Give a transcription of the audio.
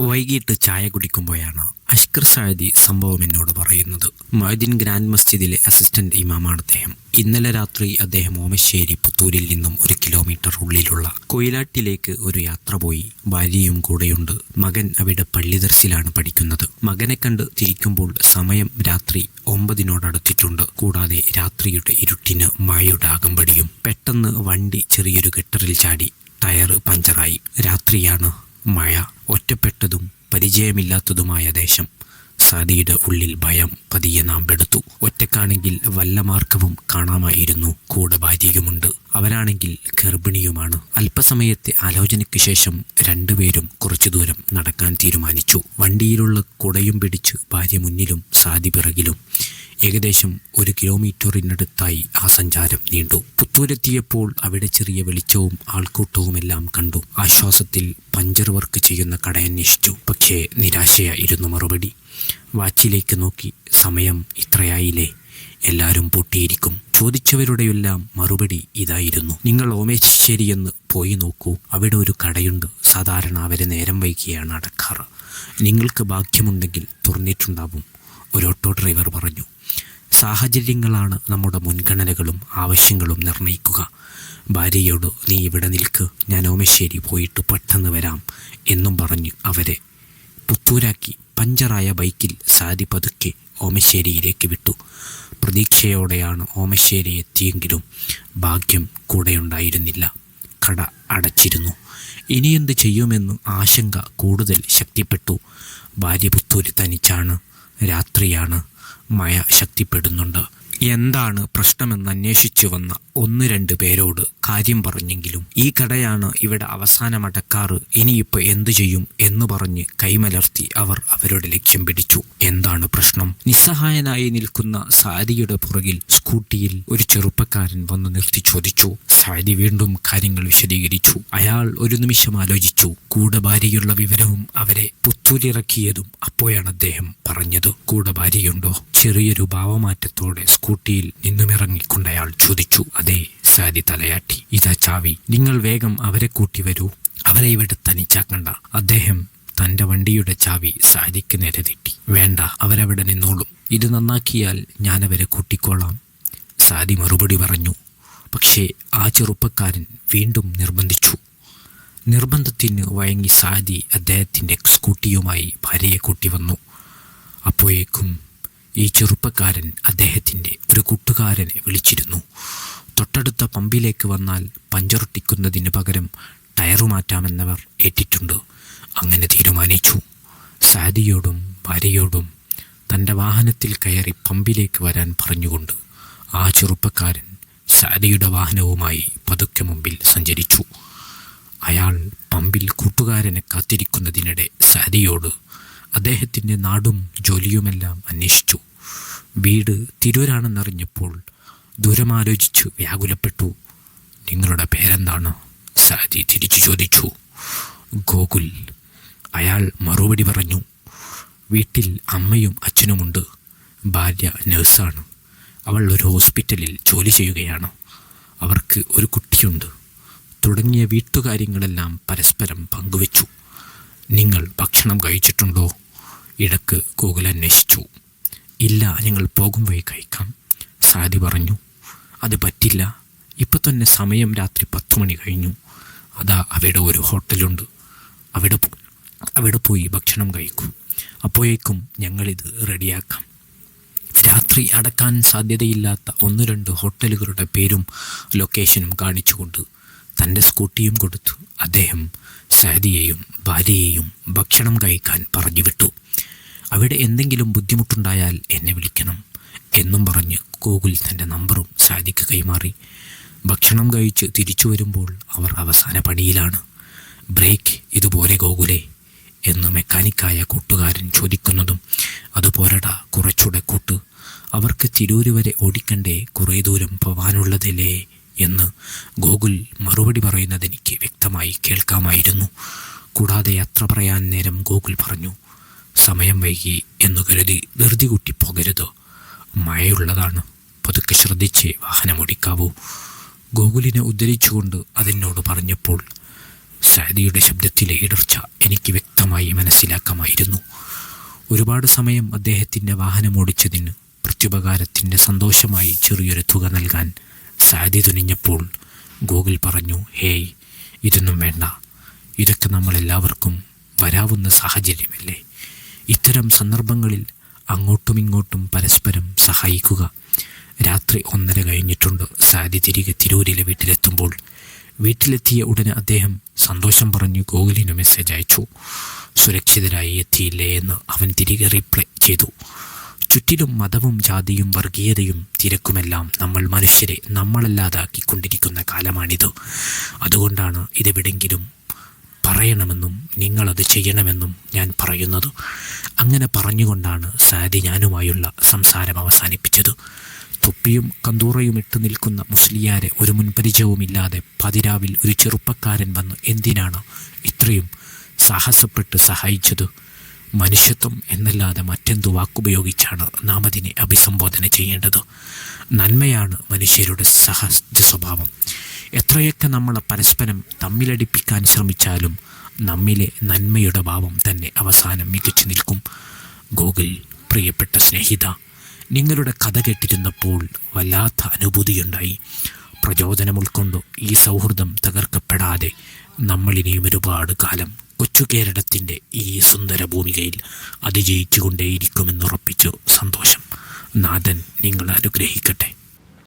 വൈകിട്ട് ചായ കുടിക്കുമ്പോഴാണ് അഷ്കർ സായദി സംഭവം എന്നോട് പറയുന്നത്. മൊയ്തീൻ ഗ്രാൻഡ് മസ്ജിദിലെ അസിസ്റ്റന്റ് ഇമാമാണ് അദ്ദേഹം. ഇന്നലെ രാത്രി അദ്ദേഹം ഓമശ്ശേരി പുത്തൂരിൽ നിന്നും ഒരു കിലോമീറ്റർ ഉള്ളിലുള്ള കൊയിലാട്ടിലേക്ക് ഒരു യാത്ര പോയി. ഭാര്യയും കൂടെയുണ്ട്. മകൻ അവിടെ പള്ളിദർസിലാണ് പഠിക്കുന്നത്. മകനെ കണ്ട് തിരിക്കുമ്പോൾ സമയം രാത്രി ഒമ്പതിനോടടുത്തിട്ടുണ്ട് കൂടാതെ രാത്രിയുടെ ഇരുട്ടിന് മഴയുടെ അകമ്പടിയും പെട്ടെന്ന് വണ്ടി ചെറിയൊരു ഗട്ടറിൽ ചാടി. ടയർ പഞ്ചറായി. രാത്രിയാണ് മഴ. ഒറ്റപ്പെട്ടതും പരിചയമില്ലാത്തതുമായ ദേശം. സാദിയുടെ ഉള്ളിൽ ഭയം പതിയെ നാം പെടുത്തു ഒറ്റക്കാണെങ്കിൽ വല്ല മാർഗവും കാണാമായിരുന്നു. കൂടെ ഭാര്യയുമുണ്ട്. അവരാണെങ്കിൽ ഗർഭിണിയുമാണ്. അല്പസമയത്തെ ആലോചനയ്ക്ക് ശേഷം രണ്ടുപേരും കുറച്ചു ദൂരം നടക്കാൻ തീരുമാനിച്ചു. വണ്ടിയിലുള്ള കുടയും പിടിച്ച് ഭാര്യ മുന്നിലും സാദി പിറകിലും. ഏകദേശം ഒരു കിലോമീറ്ററിനടുത്തായി ആ സഞ്ചാരം നീണ്ടു. പുത്തൂരെത്തിയപ്പോൾ അവിടെ ചെറിയ വെളിച്ചവും ആൾക്കൂട്ടവുമെല്ലാം കണ്ടു. ആശ്വാസത്തിൽ പഞ്ചർ വർക്ക് ചെയ്യുന്ന കടയന്വേഷിച്ചു പക്ഷേ നിരാശയായിരുന്നു മറുപടി. വാച്ചിലേക്ക് നോക്കി സമയം ഇത്രയായില്ലേ? എല്ലാവരും പൂട്ടിയിരിക്കും. ചോദിച്ചവരുടെയെല്ലാം മറുപടി ഇതായിരുന്നു. നിങ്ങൾ ഓമേശ്ശേരി എന്ന് പോയി നോക്കൂ. അവിടെ ഒരു കടയുണ്ട്. സാധാരണ അവരെ നേരം വൈകിയാണ് അടക്കാറ്. നിങ്ങൾക്ക് ഭാഗ്യമുണ്ടെങ്കിൽ തുറന്നിട്ടുണ്ടാവും. ഒരു ഓട്ടോ ഡ്രൈവർ പറഞ്ഞു. സാഹചര്യങ്ങളാണ് നമ്മുടെ മുൻഗണനകളും ആവശ്യങ്ങളും നിർണയിക്കുക ഭാര്യയോട് നീ ഇവിടെ നിൽക്ക്. ഞാൻ ഓമശ്ശേരി പോയിട്ട് പെട്ടെന്ന് വരാം എന്നും പറഞ്ഞ് അവരെ പുത്തൂരാക്കി. പഞ്ചറായ ബൈക്കിൽ സാരി പതുക്കെ ഓമശ്ശേരിയിലേക്ക് വിട്ടു. പ്രതീക്ഷയോടെയാണ് ഓമശ്ശേരി എത്തിയെങ്കിലും ഭാഗ്യം കൂടെയുണ്ടായിരുന്നില്ല. കട അടച്ചിരുന്നു. ഇനിയെന്ത് ചെയ്യുമെന്ന് ആശങ്ക കൂടുതൽ ശക്തിപ്പെട്ടു. ഭാര്യ പുത്തൂരി തനിച്ചാണ് രാത്രിയാണ് മഴ ശക്തിപ്പെടുന്നുണ്ട്. എന്താണ് പ്രശ്നമെന്ന് അന്വേഷിച്ചു വന്ന ഒന്ന് രണ്ട് പേരോട് കാര്യം പറഞ്ഞെങ്കിലും ഈ കടയാണ് ഇവിടെ അവസാനം അടക്കാറ്. ഇനിയിപ്പോൾ എന്തു ചെയ്യും എന്ന് പറഞ്ഞ് കൈമലർത്തി അവർ അവരുടെ ലക്ഷ്യം പിടിച്ചു. എന്താണ് പ്രശ്നം? നിസ്സഹായനായി നിൽക്കുന്ന സാരിയുടെ പുറകിൽ സ്കൂട്ടിയിൽ ഒരു ചെറുപ്പക്കാരൻ വന്ന് നിർത്തി ചോദിച്ചു. സാരി വീണ്ടും കാര്യങ്ങൾ വിശദീകരിച്ചു. അയാൾ ഒരു നിമിഷം ആലോചിച്ചു. കൂടെ ഭാര്യയുള്ള വിവരവും അവരെ പുത്തൂരിറക്കിയതും അപ്പോഴാണ് അദ്ദേഹം പറഞ്ഞത്. കൂടെ ഭാര്യയുണ്ടോ ചെറിയൊരു ഭാവമാറ്റത്തോടെ സ്കൂട്ടിയിൽ നിന്നുമിറങ്ങിക്കൊണ്ട് അയാൾ ചോദിച്ചു. അതെ സാദി തലയാട്ടി ഇതാ ചാവി നിങ്ങൾ വേഗം അവരെ കൂട്ടി വരൂ. അവരെ ഇവിടെ തനിച്ചാക്കണ്ട. അദ്ദേഹം തന്റെ വണ്ടിയുടെ ചാവി സാരിക്ക് നേരെ തിട്ടി വേണ്ട അവരവിടെ നിന്നോളും. ഇത് നന്നാക്കിയാൽ ഞാൻ അവരെ കൂട്ടിക്കോളാം. സാദി മറുപടി പറഞ്ഞു. പക്ഷേ ആ ചെറുപ്പക്കാരൻ വീണ്ടും നിർബന്ധിച്ചു. നിർബന്ധത്തിന് വഴങ്ങി സാദി അദ്ദേഹത്തിന്റെ സ്കൂട്ടിയുമായി ഭാര്യയെ കൂട്ടി വന്നു. അപ്പോഴേക്കും ഈ ചെറുപ്പക്കാരൻ അദ്ദേഹത്തിന്റെ ഒരു കൂട്ടുകാരനെ വിളിച്ചിരുന്നു. തൊട്ടടുത്ത പമ്പിലേക്ക് വന്നാൽ പഞ്ചറൊട്ടിക്കുന്നതിന് പകരം ടയറു മാറ്റാമെന്നവർ ഏറ്റിട്ടുണ്ട്. അങ്ങനെ തീരുമാനിച്ചു. സാദിയോടും ഭാര്യയോടും തന്റെ വാഹനത്തിൽ കയറി പമ്പിലേക്ക് വരാൻ പറഞ്ഞുകൊണ്ട് ആ ചെറുപ്പക്കാരൻ സാദിയുടെ വാഹനവുമായി പതുക്കെ മുമ്പിൽ സഞ്ചരിച്ചു. അയാൾ പമ്പിൽ കൂട്ടുകാരനെ കാത്തിരിക്കുന്നതിനിടെ സാദിയോട് അദ്ദേഹത്തിന്റെ നാടും ജോലിയുമെല്ലാം അന്വേഷിച്ചു. വീട് തിരൂരാണെന്നറിഞ്ഞപ്പോൾ ദൂരമാലോചിച്ചു വ്യാകുലപ്പെട്ടു. നിങ്ങളുടെ പേരെന്താണ്? സാജി തിരിച്ചു ചോദിച്ചു. ഗോകുൽ. അയാൾ മറുപടി പറഞ്ഞു. വീട്ടിൽ അമ്മയും അച്ഛനുമുണ്ട്. ഭാര്യ നഴ്സാണ്. അവൾ ഒരു ഹോസ്പിറ്റലിൽ ജോലി ചെയ്യുകയാണ്. അവർക്ക് ഒരു കുട്ടിയുണ്ട്. തുടങ്ങിയ വീട്ടുകാര്യങ്ങളെല്ലാം പരസ്പരം പങ്കുവച്ചു. നിങ്ങൾ ഭക്ഷണം കഴിച്ചിട്ടുണ്ടോ? ഇടയ്ക്ക് ഗോകുൽ അന്വേഷിച്ചു. ഇല്ല ഞങ്ങൾ പോകും വഴി കഴിക്കാം സാദി പറഞ്ഞു. അത് പറ്റില്ല. ഇപ്പം തന്നെ സമയം രാത്രി പത്ത് മണി കഴിഞ്ഞു. അതാ അവിടെ ഒരു ഹോട്ടലുണ്ട്. അവിടെ അവിടെ പോയി ഭക്ഷണം കഴിക്കും. അപ്പോഴേക്കും ഞങ്ങളിത് റെഡിയാക്കാം. രാത്രി അടക്കാൻ സാധ്യതയില്ലാത്ത ഒന്ന് രണ്ട് ഹോട്ടലുകളുടെ പേരും ലൊക്കേഷനും കാണിച്ചുകൊണ്ട് തന്റെ സ്കൂട്ടിയും കൊടുത്തു. അദ്ദേഹം സാദിയെയും ഭാര്യയെയും ഭക്ഷണം കഴിക്കാൻ പറഞ്ഞു വിട്ടു. അവിടെ എന്തെങ്കിലും ബുദ്ധിമുട്ടുണ്ടായാൽ എന്നെ വിളിക്കണം എന്നും പറഞ്ഞ് ഗൂഗിൾ തന്റെ നമ്പറും സാദിക്ക് കൈമാറി. ഭക്ഷണം കഴിച്ച് തിരിച്ചു വരുമ്പോൾ അവർ അവസാന പണിയിലാണ് ബ്രേക്ക് ഇതുപോലെ ഗോകുലെ എന്ന് മെക്കാനിക്കായ കൂട്ടുകാരൻ ചോദിക്കുന്നതും അതുപോരടാ കുറച്ചുകൂടെ കൂട്ട്. അവർക്ക് തിരൂര് വരെ ഓടിക്കണ്ടേ കുറേ ദൂരം പോവാനുള്ളതല്ലേ എന്ന് ഗോകുൽ മറുപടി പറയുന്നത് എനിക്ക് വ്യക്തമായി കേൾക്കാമായിരുന്നു. കൂടാതെ യാത്ര പറയാൻ നേരം ഗോകുൽ പറഞ്ഞു സമയം വൈകി എന്നു കരുതി ധൃതി കൂട്ടി പോകരുത്. മഴയുള്ളതാണ്. പതുക്കെ ശ്രദ്ധിച്ച് വാഹനമോടിക്കാവൂ ഗോകുലിനെ ഉദ്ധരിച്ചുകൊണ്ട് അതിനോട് പറഞ്ഞപ്പോൾ സാദിയുടെ ശബ്ദത്തിലെ ഇടർച്ച എനിക്ക് വ്യക്തമായി മനസ്സിലാക്കാമായിരുന്നു. ഒരുപാട് സമയം അദ്ദേഹത്തിന്റെ വാഹനമോടിച്ചതിന് പ്രത്യുപകാരത്തിന്റെ സന്തോഷമായി ചെറിയൊരു തുക നൽകാൻ സാദി തുനിഞ്ഞപ്പോൾ ഗൂഗിൾ പറഞ്ഞു ഹേയ് ഇതൊന്നും വേണ്ട. ഇതൊക്കെ നമ്മളെല്ലാവർക്കും വരാവുന്ന സാഹചര്യമല്ലേ? ഇത്തരം സന്ദർഭങ്ങളിൽ അങ്ങോട്ടും ഇങ്ങോട്ടും പരസ്പരം സഹായിക്കുക. രാത്രി ഒന്നര കഴിഞ്ഞിട്ടുണ്ട്. സാരി തിരികെ തിരൂരിലെ വീട്ടിലെത്തുമ്പോൾ. വീട്ടിലെത്തിയ ഉടനെ അദ്ദേഹം സന്തോഷം പറഞ്ഞു ഗോകുലിന് മെസ്സേജ് അയച്ചു. സുരക്ഷിതരായി എത്തിയില്ലേ എന്ന് അവൻ തിരികെ റിപ്ലൈ ചെയ്തു. ചുറ്റിലും മതവും ജാതിയും വർഗീയതയും തിരക്കുമെല്ലാം നമ്മൾ മനുഷ്യരെ നമ്മളല്ലാതാക്കിക്കൊണ്ടിരിക്കുന്ന കാലമാണിത്. അതുകൊണ്ടാണ് ഇതെവിടെങ്കിലും പറയണമെന്നും നിങ്ങളത് ചെയ്യണമെന്നും ഞാൻ പറയുന്നത്. അങ്ങനെ പറഞ്ഞുകൊണ്ടാണ് സാദി ഞാനുമായുള്ള സംസാരം അവസാനിപ്പിച്ചത്. തൊപ്പിയും കന്തൂറയും ഇട്ട് നിൽക്കുന്ന മുസ്ലിയാരെ ഒരു മുൻപരിചയവുമില്ലാതെ പതിരാവിൽ ഒരു ചെറുപ്പക്കാരൻ വന്ന് എന്തിനാണ് ഇത്രയും സാഹസപ്പെട്ട് സഹായിച്ചത്? മനുഷ്യത്വം എന്നല്ലാതെ മറ്റെന്തു വാക്കുപയോഗിച്ചാണ് നാം അതിനെ അഭിസംബോധന ചെയ്യേണ്ടത്? നന്മയാണ് മനുഷ്യരുടെ സഹജ സ്വഭാവം. എത്രയൊക്കെ നമ്മൾ പരസ്പരം തമ്മിലടിപ്പിക്കാൻ ശ്രമിച്ചാലും നമ്മിലെ നന്മയുടെ ഭാവം തന്നെ അവസാനം മികച്ചു നിൽക്കും. ഗൂഗിൾ പ്രിയപ്പെട്ട സ്നേഹിത നിങ്ങളുടെ കഥ കേട്ടിരുന്നപ്പോൾ വല്ലാത്ത അനുഭൂതിയുണ്ടായി. പ്രചോദനം ഉൾക്കൊണ്ട് ഈ സൗഹൃദം തകർക്കപ്പെടാതെ നമ്മളിനിയും ഒരുപാട് കാലം കൊച്ചു കേരളത്തിന്റെ ഈ സുന്ദര ഭൂമികയിൽ അതിജയിച്ചുകൊണ്ടേയിരിക്കുമെന്നുറപ്പിച്ചു സന്തോഷം. നാഥൻ നിങ്ങൾ അനുഗ്രഹിക്കട്ടെ.